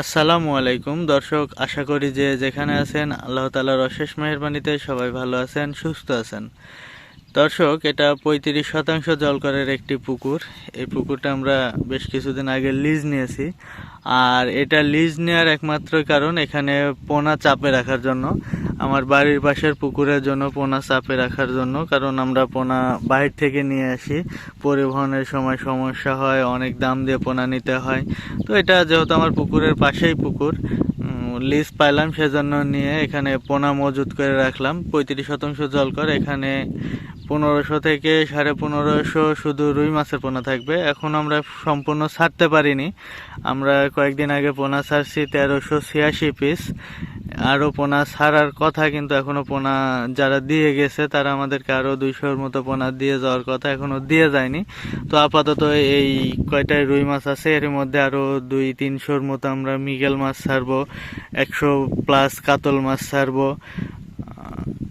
আসসালামু আলাইকুম। দর্শক, আশা করি যে যেখানে আছেন, আল্লাহ তালার অশেষ মেহরবানিতে সবাই ভালো আছেন, সুস্থ আছেন। দর্শক, এটা পঁয়ত্রিশ শতাংশ জলকরের একটি পুকুর। এই পুকুরটা আমরা বেশ কিছুদিন আগে লিজ নিয়েছি। আর এটা লিজ নেওয়ার একমাত্র কারণ এখানে পোনা চাপে রাখার জন্য। আমার বাড়ির পাশের পুকুরের জন্য পোনা চাপে রাখার জন্য, কারণ আমরা পোনা বাইরে থেকে নিয়ে আসি। পরিবহনের সময় সমস্যা হয়, অনেক দাম দিয়ে পোনা নিতে হয়। তো এটা যেহেতু আমার পুকুরের পাশেই পুকুর লিজ পাইলাম সেজন্য নিয়ে এখানে পোনা মজুত করে রাখলাম। পঁয়ত্রিশ শতাংশ জলকর এখানে পনেরোশো থেকে সাড়ে পনেরোশো শুধু রুই মাছের পোনা থাকবে। এখন আমরা সম্পূর্ণ ছাড়তে পারিনি। আমরা কয়েকদিন আগে পোনা ছাড়ছি তেরোশো ছিয়াশি পিস আরও পোনা ছাড়ার কথা, কিন্তু এখনও পোনা যারা দিয়ে গেছে, তারা আমাদেরকে আরও দুইশোর মতো পোনা দিয়ে যাওয়ার কথা এখনও দিয়ে যায়নি। তো আপাতত এই কয়টায় রুই মাছ আছে, এর মধ্যে আরও দুই তিনশোর মতো আমরা মিগেল মাছ ছাড়বো, একশো প্লাস কাতল মাছ ছাড়বো।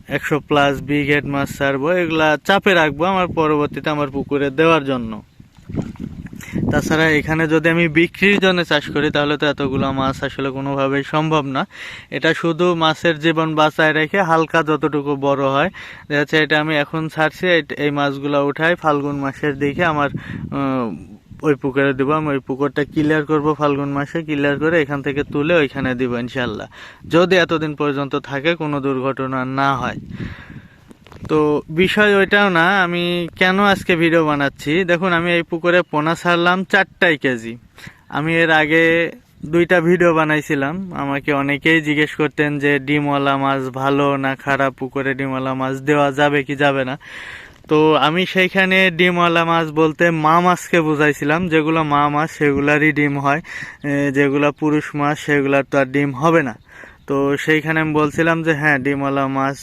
একশো প্লাস বিঘেট মাছ ছাড়বো এগুলা চাপে রাখব আমার পরবর্তীতে আমার পুকুরে দেওয়ার জন্য। তাছাড়া এখানে যদি আমি বিক্রির জন্য চাষ করি, তাহলে তো এতগুলো মাছ আসলে কোনোভাবেই সম্ভব না। এটা শুধু মাছের জীবন বাঁচায় রেখে হালকা যতটুকু বড় হয়, দেখা যাচ্ছে এটা আমি এখন ছাড়ছি, এই- মাছগুলো উঠাই, ফাল্গুন মাসের দিকে আমার ওই পুকুরে দিব, আমি ওই পুকুরটা ক্লিয়ার করব ফাল্গুন মাসে ক্লিয়ার করে এখান থেকে তুলে ওইখানে দিব ইনশাল্লাহ যদি এতদিন পর্যন্ত থাকে, কোনো দুর্ঘটনা না হয়। তো বিষয় ওইটাও না, আমি কেন আজকে ভিডিও বানাচ্ছি? দেখুন, আমি এই পুকুরে পোনা ছাড়লাম চারটাই কেজি। আমি এর আগে দুইটা ভিডিও বানাইছিলাম। আমাকে অনেকেই জিজ্ঞেস করতেন যে ডিমওয়ালা মাছ ভালো না খারাপ, পুকুরে ডিমওয়ালা মাছ দেওয়া যাবে কি যাবে না। তো আমি সেইখানে ডিমওয়ালা মাছ বলতে মা মাছকে বুঝাইছিলাম, যেগুলো মা মাছ সেগুলারই ডিম হয় যেগুলো পুরুষ মাছ সেগুলার তো আর ডিম হবে না। তো সেইখানে আমি বলছিলাম যে হ্যাঁ ডিমওয়ালা মাছ,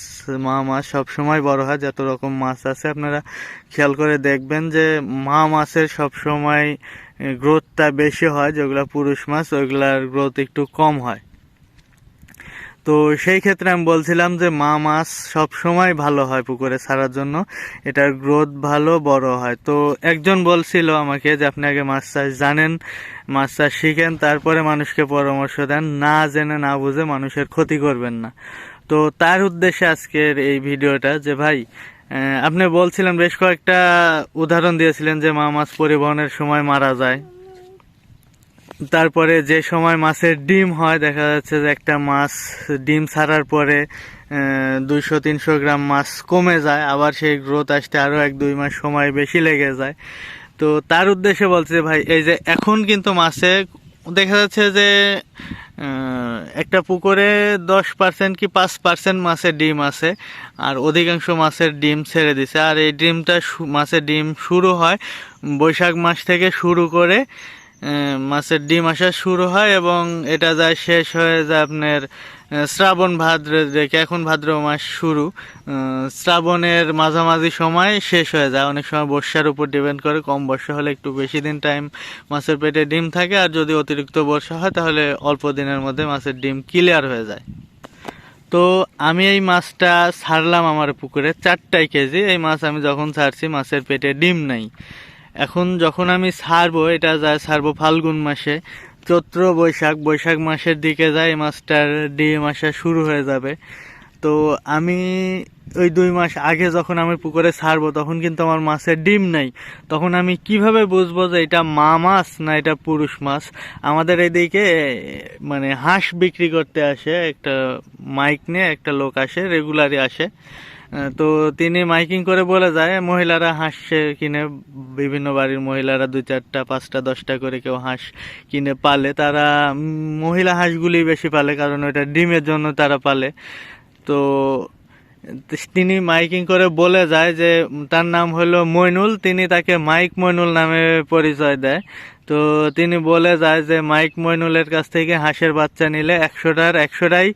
মা মাছ সবসময় বড় হয়, যত রকম মাছ আছে আপনারা খেয়াল করে দেখবেন যে, মা মাছের সবসময় গ্রোথটা বেশি হয়, যেগুলো পুরুষ মাছ, ওইগুলার গ্রোথ একটু কম হয়। তো সেই ক্ষেত্রে আমি বলছিলাম যে মা মাছ সব সময় ভালো হয় পুকুরে ছাড়ার জন্য। এটার গ্রোথ ভালো, বড় হয়। তো একজন বলছিল আমাকে যে আপনি আগে মাছ চাষ জানেন, মাছ চাষ শিখেন, তারপরে মানুষকে পরামর্শ দেন। না জেনে, না বুঝে মানুষের ক্ষতি করবেন না। তো তার উদ্দেশ্যে আজকের এই ভিডিওটা যে ভাই আপনি বলছিলেন বেশ কয়েকটা উদাহরণ দিয়েছিলেন যে মা মাছ পরিবহনের সময় মারা যায়। তারপরে যে সময় মাছের ডিম হয়, দেখা যাচ্ছে যে একটা মাছ ডিম ছাড়ার পরে দুইশো, তিনশো গ্রাম মাছ কমে যায়। আবার সেই গ্রোথ আসতে আরও এক, দুই মাস সময় বেশি লেগে যায়। তো তার উদ্দেশ্যে বলছে ভাই, এই যে এখন কিন্তু মাছে দেখা যাচ্ছে যে একটা পুকুরে দশ পার্সেন্ট কি পাঁচ পার্সেন্ট মাছের ডিম আছে, আর অধিকাংশ মাছের ডিম ছেড়ে দিছে। আর এই ডিমটা মাছের ডিম শুরু হয় বৈশাখ মাস থেকে শুরু করে মাছের ডিম আসা শুরু হয় এবং এটা যায় শেষ হয়ে যায় আপনার শ্রাবণ ভাদ্র রেখে এখন ভাদ্র মাস শুরু। শ্রাবণের মাঝামাঝি সময় শেষ হয়ে যায়। অনেক সময় বর্ষার উপর ডিপেন্ড করে। কম বর্ষা হলে একটু বেশি দিন টাইম মাছের পেটে ডিম থাকে। আর যদি অতিরিক্ত বর্ষা হয়, তাহলে অল্প দিনের মধ্যে মাছের ডিম ক্লিয়ার হয়ে যায়। তো আমি এই মাছটা ছাড়লাম আমার পুকুরে। চারটাই কেজি। এই মাছ আমি যখন ছাড়ছি, মাছের পেটে ডিম নাই। এখন যখন আমি ছাড়বো, এটা যায় ছাড়বো ফাল্গুন মাসে, চৈত্র বৈশাখ বৈশাখ মাসের দিকে যায় মাছটার ডিম আসা শুরু হয়ে যাবে। তো আমি ওই দুই মাস আগে যখন আমি পুকুরে ছাড়বো, তখন কিন্তু আমার মাছের ডিম নাই। তখন আমি কীভাবে বুঝব যে এটা মা মাছ না এটা পুরুষ মাছ? আমাদের এদিকে মানে হাঁস বিক্রি করতে আসে, একটা মাইক নিয়ে একটা লোক আসে রেগুলারই আসে। তো তিনি মাইকিং করে বলে যায়, মহিলারা হাঁস কিনে, বিভিন্ন বাড়ির মহিলারা দুই চারটা, পাঁচটা, দশটা করে কেউ হাঁস কিনে পালে। তারা মহিলা হাঁসগুলি বেশি পালে, কারণ ওটা ডিমের জন্য তারা পালে। তো তিনি মাইকিং করে বলে যায় যে, তার নাম হলো মইনুল, তিনি তাকে মাইক মইনুল নামে পরিচয় দেয়। তো তিনি বলে যায় যে, মাইক মইনুলের কাছ থেকে হাঁসের বাচ্চা নিলে একশোটার একশোটাই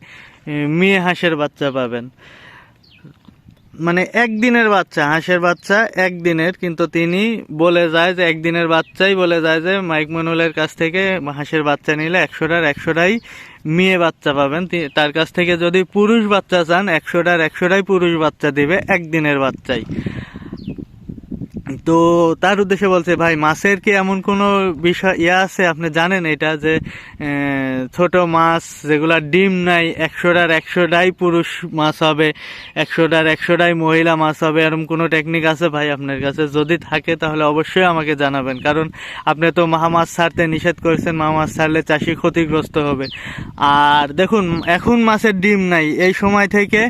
মেয়ে হাঁসের বাচ্চা পাবেন। মানে একদিনের বাচ্চা, হাঁসের বাচ্চা একদিনের, কিন্তু তিনি বলে যায় যে একদিনের বাচ্চাই বলে যায় যে মাইক মনুলের কাছ থেকে হাঁসের বাচ্চা নিলে একশোটার একশোটাই মেয়ে বাচ্চা পাবেন। তার কাছ থেকে যদি পুরুষ বাচ্চা চান, একশোটার একশোটাই পুরুষ বাচ্চা দিবে একদিনের বাচ্চাই। তো তার উদ্দেশ্যে বলছে, ভাই, মাছের কি এমন কোনো বিষয় ইয়ে আছে? আপনি জানেন এটা যে ছোট মাছ যেগুলা ডিম নাই, একশোটার একশোটাই পুরুষ মাছ হবে, একশোটার একশোটাই মহিলা মাছ হবে এরকম কোনো টেকনিক আছে ভাই আপনার কাছে? যদি থাকে তাহলে অবশ্যই আমাকে জানাবেন, কারণ আপনি তো মাছ ছাড়তে নিষেধ করেছেন মাছ ছাড়লে চাষি ক্ষতিগ্রস্ত হবে। আর দেখুন, এখন মাছের ডিম নাই, এই সময় থেকে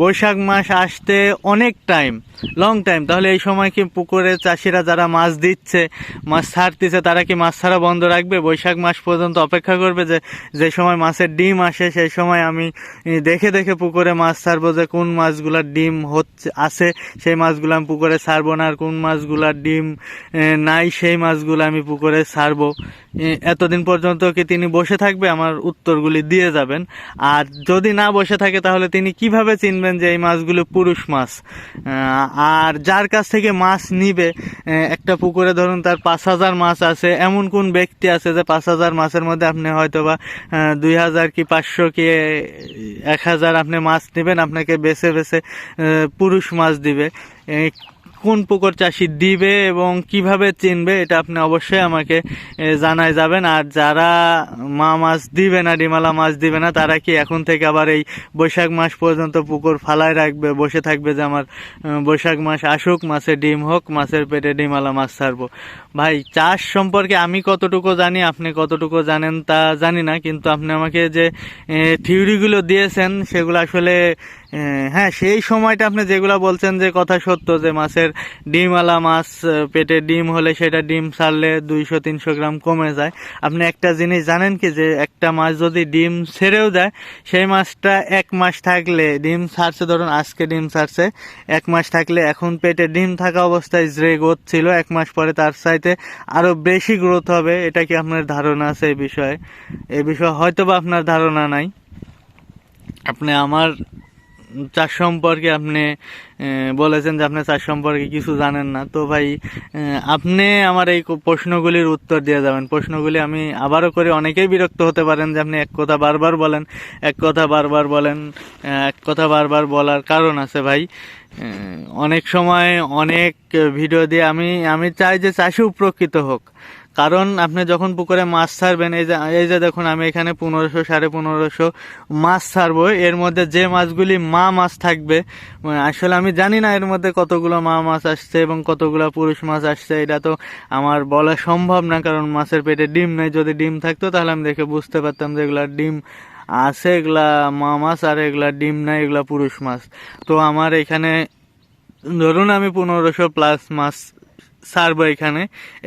বৈশাখ মাস আসতে অনেক টাইম লং টাইম তাহলে এই সময় কি পুকুরে চাষিরা যারা মাছ দিচ্ছে, মাছ ছাড়তেছে তারা কি মাছ ছাড়া বন্ধ রাখবে? বৈশাখ মাস পর্যন্ত অপেক্ষা করবে যে যে সময় মাছের ডিম আসে, সেই সময় আমি দেখে দেখে পুকুরে মাছ ছাড়বো যে, কোন মাছগুলার ডিম হচ্ছে, আছে, সেই মাছগুলো আমি পুকুরে ছাড়বো না, আর কোন মাছগুলার ডিম নাই, সেই মাছগুলো আমি পুকুরে ছাড়বো। এতদিন পর্যন্ত কি তিনি বসে থাকবে? আমার উত্তরগুলি দিয়ে যাবেন। আর যদি না বসে থাকে, তাহলে তিনি কীভাবে চিনবেন যে এই মাছগুলো পুরুষ মাছ? আর যার কাছ থেকে মাছ নিবে একটা পুকুরে ধরুন তার পাঁচ হাজার মাছ আছে, এমন কোন ব্যক্তি আছে যে পাঁচ হাজার মাছের মধ্যে আপনি হয়তো বা দুই হাজার কি পাঁচশো কি এক হাজার আপনি মাছ নেবেন, আপনাকে বেছে বেছে পুরুষ মাছ দিবে। কোন পুকুর চাষি দিবে এবং কীভাবে চিনবে, এটা আপনি অবশ্যই আমাকে জানায় যাবেন। আর যারা মা মাছ দিবে না, ডিমালা মাছ দিবে না, তারা কি এখন থেকে আবার এই বৈশাখ মাস পর্যন্ত পুকুর ফালায় রাখবে, বসে থাকবে যে আমার বৈশাখ মাস আসুক মাছের ডিম হোক, মাছের পেটে ডিমালা মাছ ছাড়বো। ভাই, চাষ সম্পর্কে আমি কতটুকু জানি, আপনি কতটুকু জানেন তা জানি না, কিন্তু আপনি আমাকে যে থিওরিগুলো দিয়েছেন, সেগুলো আসলে হ্যাঁ সেই সময়টা আপনি যেগুলো বলছেন যে কথা সত্য, যে মাছের ডিমওয়ালা মাছ পেটে ডিম হলে সেটা ডিম ছাড়লে দুইশো, তিনশো গ্রাম কমে যায়। আপনি একটা জিনিস জানেন কি যে একটা মাছ যদি ডিম ছেড়েও যায় সেই মাছটা এক মাস থাকলে ডিম ছাড়ছে, ধরুন আজকে ডিম ছাড়ছে, এক মাস থাকলে এখন পেটে ডিম থাকা অবস্থায় যে গ্রোথ ছিল, এক মাস পরে তার চাইতে আরও বেশি গ্রোথ হবে, এটা কি আপনার ধারণা আছে এই বিষয়ে? এই বিষয়ে হয়তো বা আপনার ধারণা নাই। আপনি আমার চাষ সম্পর্কে আপনি বলেছেন যে আপনি চাষ সম্পর্কে কিছু জানেন না। তো ভাই আপনি আমার এই প্রশ্নগুলির উত্তর দিয়ে যাবেন। প্রশ্নগুলি আমি আবারও করে অনেকেই বিরক্ত হতে পারেন যে আপনি এক কথা বারবার বলেন, এক কথা বারবার বলেন এক কথা বারবার বলার কারণ আছে ভাই। অনেক সময় অনেক ভিডিও দিয়ে আমি আমি চাই যে চাষি উপকৃত হোক। কারণ আপনি যখন পুকুরে মাছ ছাড়বেন, এই যে এই যে দেখুন, আমি এখানে পনেরোশো, সাড়ে পনেরোশো মাছ ছাড়বো। এর মধ্যে যে মাছগুলি মা মাছ থাকবে, আসলে আমি জানি না এর মধ্যে কতগুলো মা মাছ আসছে এবং কতগুলো পুরুষ মাছ আসছে। এটা তো আমার বলা সম্ভব না, কারণ মাছের পেটে ডিম নেই। যদি ডিম থাকতো, তাহলে আমি দেখে বুঝতে পারতাম যে এগুলা ডিম আছে, এগুলা মা মাছ, আর এগুলা ডিম নাই, এগুলা পুরুষ মাছ। তো আমার এখানে ধরুন আমি পনেরোশো প্লাস মাছ ছাড়বো এখানে।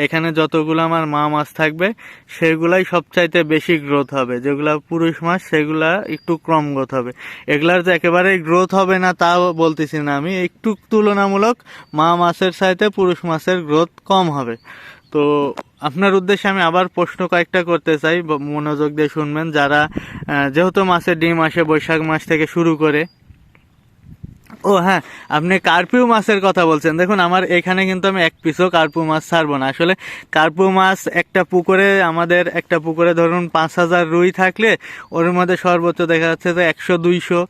এখানে যতগুলো আমার মা মাছ থাকবে, সেগুলাই সবচাইতে বেশি গ্রোথ হবে। যেগুলা পুরুষ মাছ, সেগুলা একটু কম গ্রোথ হবে। এগুলার যে একেবারেই গ্রোথ হবে না তাও বলতেছি না আমি, একটু তুলনামূলক মা মাছের চাইতে পুরুষ মাছের গ্রোথ কম হবে। তো আপনার উদ্দেশ্যে আমি আবার প্রশ্ন কয়েকটা করতে চাই মনোযোগ দিয়ে শুনবেন। যারা যেহেতু মাছের ডিম আসে, বৈশাখ মাস থেকে শুরু করে ও হ্যাঁ আপনি কার্পিউ মাছের কথা বলছেন। দেখুন, আমার এখানে কিন্তু আমি এক পিসও কার্পু মাছ ছাড়বো না। আসলে কার্পু মাছ একটা পুকুরে, আমাদের একটা পুকুরে ধরুন পাঁচ হাজার রুই থাকলে, ওর মধ্যে সর্বোচ্চ দেখা যাচ্ছে যে একশো, দুইশো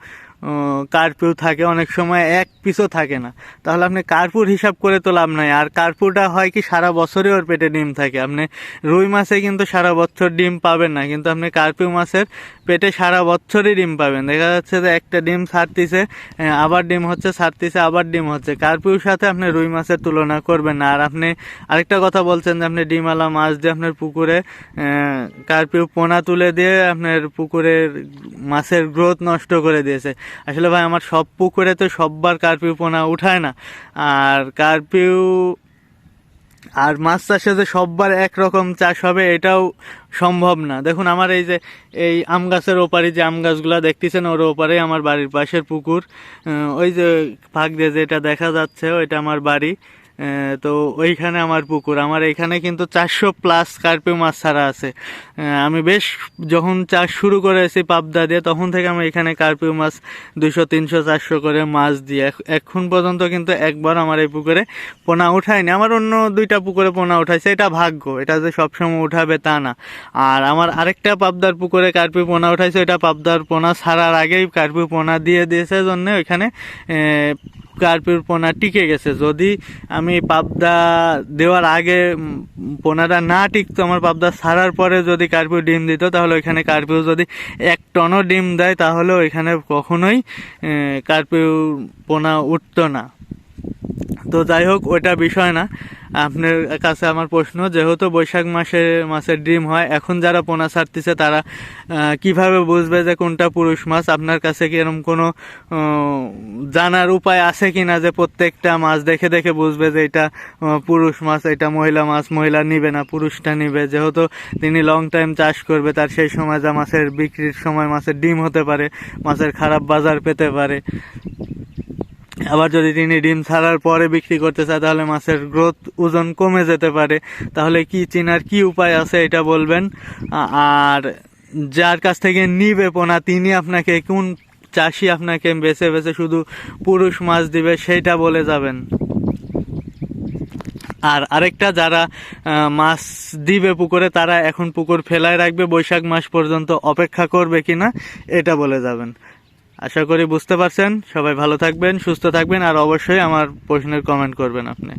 কার্পিউ থাকে, অনেক সময় এক পিসও থাকে না। তাহলে আপনি কার্পুর হিসাব করে তো লাভ নাই। আর কার্পুটা হয় কি, সারা বছরই ওর পেটে ডিম থাকে। আপনি রুই মাছে কিন্তু সারা বছর ডিম পাবেন না। কিন্তু আপনি কার্পিউ মাছের পেটে সারা বছরই ডিম পাবেন। দেখা যাচ্ছে যে একটা ডিম ছাড়তিছে আবার ডিম হচ্ছে, ছাড়তিছে, আবার ডিম হচ্ছে। কার্পিউর সাথে আপনি রুই মাছের তুলনা করবেন না। আর আপনি আরেকটা কথা বলছেন যে আপনি ডিমালা মাছ দিয়ে আপনার পুকুরে কার্পিউ পোনা তুলে দিয়ে আপনার পুকুরের মাছের গ্রোথ নষ্ট করে দিয়েছে। আসলে ভাই, আমার সব পুকুরে তো সববার কারপিউ পোনা উঠায় না। আর কারপিউ আর মাছ চাষে যে সববার একরকম চাষ হবে, এটাও সম্ভব না। দেখুন, আমার এই যে, এই আম গাছের ওপারে যে আম গাছগুলো দেখতেছেন, ওর ওপারে আমার বাড়ির পাশের পুকুর। ওই যে ফাঁক দিয়ে যেটা দেখা যাচ্ছে, ওইটা আমার বাড়ি। তো ওইখানে আমার পুকুর। আমার এখানে কিন্তু চারশো প্লাস কার্পি মাছ ছাড়া আছে। আমি বেশ যখন চাষ শুরু করেছি পাবদা দিয়ে, তখন থেকে আমি এখানে কার্পিউ মাছ দুশো তিনশো, চারশো করে মাছ দিয়ে এখ- এখন পর্যন্ত কিন্তু একবার আমার এই পুকুরে পোনা উঠায়নি। আমার অন্য দুইটা পুকুরে পোনা উঠাইছে। এটা ভাগ্য। এটা যে সবসময় উঠাবে তা না। আর আমার আরেকটা পাবদার পুকুরে কার্পি পোনা উঠাইছে। এটা পাবদার পোনা ছাড়ার আগেই কার্পি পোনা দিয়ে দিয়েছে। জন্য ওইখানে আহ, কার্পির পোনা টিকে গেছে। যদি আমি পাবদা দেওয়ার আগে পোনাটা না টিকতো আমার পাবদা ছাড়ার পরে যদি কার্পিউ ডিম দিত তাহলে ওইখানে কার্পিউ যদি এক টনও ডিম দেয় তাহলে ওইখানে কখনোই কার্পিউ পোনা উঠতো না। তো যাই হোক ওইটা বিষয় না। আপনার কাছে আমার প্রশ্ন, যেহেতু বৈশাখ মাসে মাছের ডিম হয়, এখন যারা পোনা ছাড়তেছে তারা কীভাবে বুঝবে যে কোনটা পুরুষ মাছ? আপনার কাছে কি এরকম কোনো জানার উপায় আছে কি না যে প্রত্যেকটা মাছ দেখে দেখে বুঝবে যে এটা পুরুষ মাছ, এটা মহিলা মাছ, মহিলা নিবে না, পুরুষটা নিবে? যেহেতু তিনি লং টাইম চাষ করবে, তার সেই সময় যা মাছের বিক্রির সময় মাছের ডিম হতে পারে, মাছের খারাপ বাজার পেতে পারে। আবার যদি তিনি ডিম ছাড়ার পরে বিক্রি করতে চায়, তাহলে মাছের গ্রোথ ওজন কমে যেতে পারে। তাহলে কি চেনার কি উপায় আছে এটা বলবেন? আর যার কাছ থেকে নিবে পোনা, তিনি আপনাকে কোন চাষি আপনাকে বেছে বেছে শুধু পুরুষ মাছ দিবে সেইটা বলে যাবেন। আর আরেকটা, যারা মাছ দিবে পুকুরে, তারা এখন পুকুর ফেলায় রাখবে, বৈশাখ মাস পর্যন্ত অপেক্ষা করবে কিনা, এটা বলে যাবেন। আশা করি বুঝতে পারছেন। সবাই ভালো থাকবেন, সুস্থ থাকবেন, আর অবশ্যই আমার প্রশ্নের কমেন্ট করবেন আপনি।